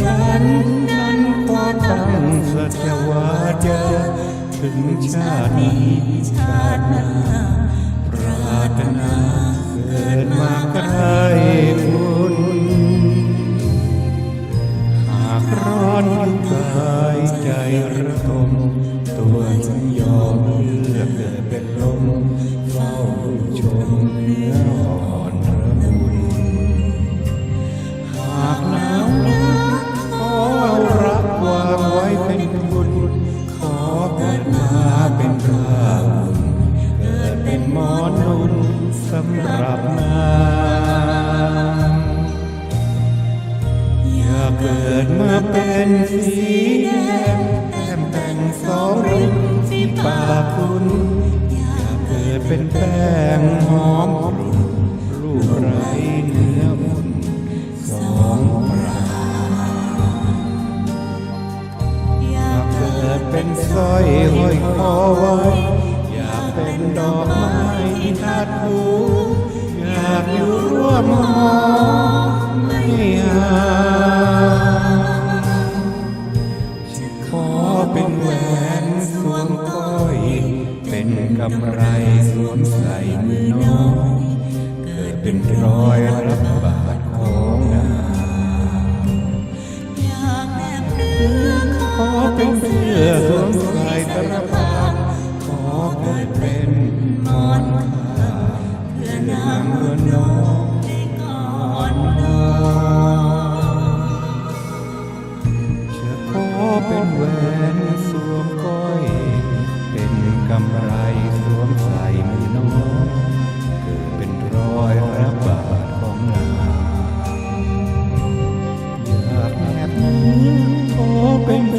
ฉันนั้นก็ตั้งสัจวาจาถึงชาตินี้ชาติหน้าปรารถนาเกิดมาก็ได้ เป็นแป้งหอมกรุ่นรูปไรเนื้ออุ่นสองปราอยากเกิดเป็นสร้อยห้อยคอไว้อยากเป็นดอกไม้ที่ทัดหูอยากอยู่ร่วมหอไม่ห่างจะขอเป็นแหวนสวมก้อยเป็นกำไร เป็นเสื้อสวมใส่ตระพานขอเกิดเป็นมอนข้าเพื่อนางเพื่อนนองได้ก่อนนอนจะขอเป็นแหวนสวมก้อย เป็นกำไรสวมใส่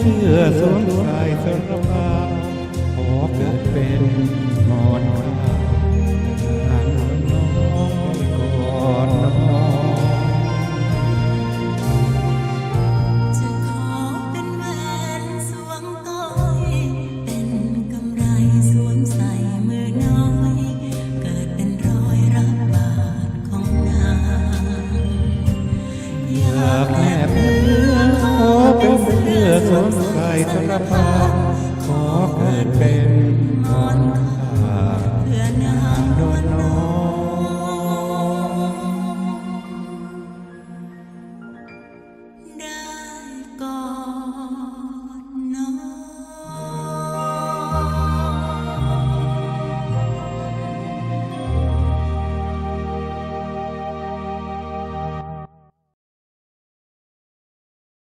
เสื้อสวมใส่สรพา ภาขอเกิดเป็นมอนขาเพื่อนางนวนน้อ